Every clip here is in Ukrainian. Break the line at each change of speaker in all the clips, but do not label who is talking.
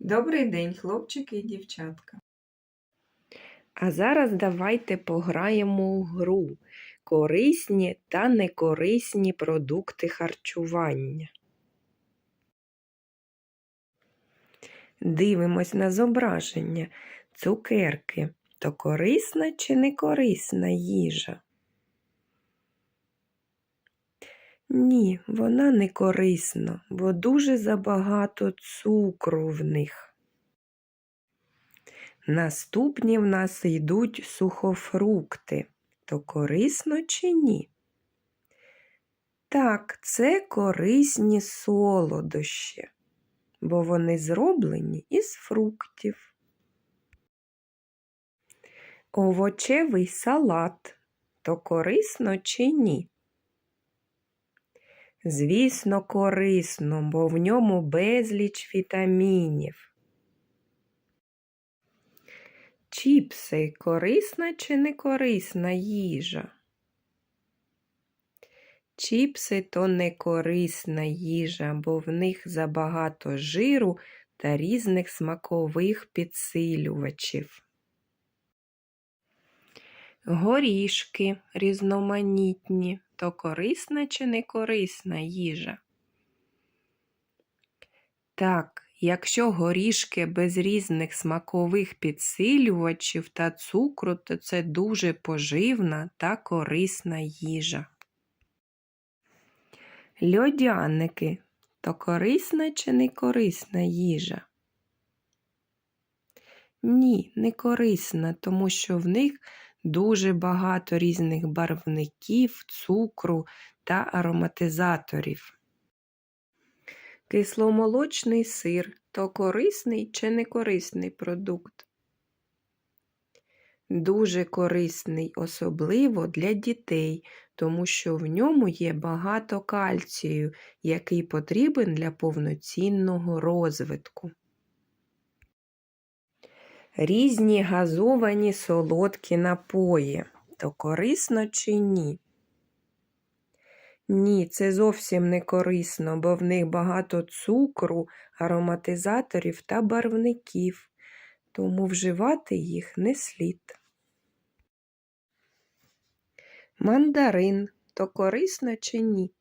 Добрий день, хлопчики і дівчатка.
А зараз давайте пограємо у гру корисні та некорисні продукти харчування. Дивимось на зображення. Цукерки то корисна чи некорисна їжа? Ні, вона не корисна, бо дуже забагато цукру в них. Наступні в нас йдуть сухофрукти. То корисно чи ні? Так, це корисні солодощі, бо вони зроблені із фруктів. Овочевий салат. То корисно чи ні? Звісно, корисно, бо в ньому безліч вітамінів. Чіпси корисна чи не корисна їжа? Чіпси то не корисна їжа, бо в них забагато жиру та різних смакових підсилювачів. Горішки різноманітні то корисна чи не корисна їжа? Так, якщо горішки без різних смакових підсилювачів та цукру, то це дуже поживна та корисна їжа. Льодяники то корисна чи не корисна їжа? Ні, не корисна, тому що в них дуже багато різних барвників, цукру та ароматизаторів. Кисломолочний сир то корисний чи некорисний продукт? Дуже корисний, особливо для дітей, тому що в ньому є багато кальцію, який потрібен для повноцінного розвитку. Різні газовані солодкі напої то корисно чи ні? Ні, це зовсім не корисно, бо в них багато цукру, ароматизаторів та барвників, тому вживати їх не слід. Мандарин то корисно чи ні?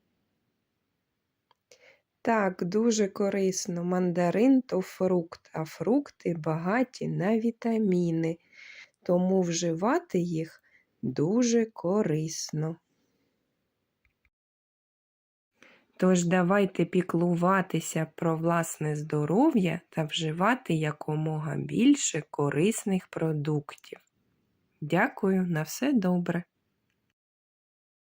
Так, дуже корисно. Мандарин то фрукт, а фрукти багаті на вітаміни, тому вживати їх дуже корисно. Тож давайте піклуватися про власне здоров'я та вживати якомога більше корисних продуктів. Дякую, на все добре.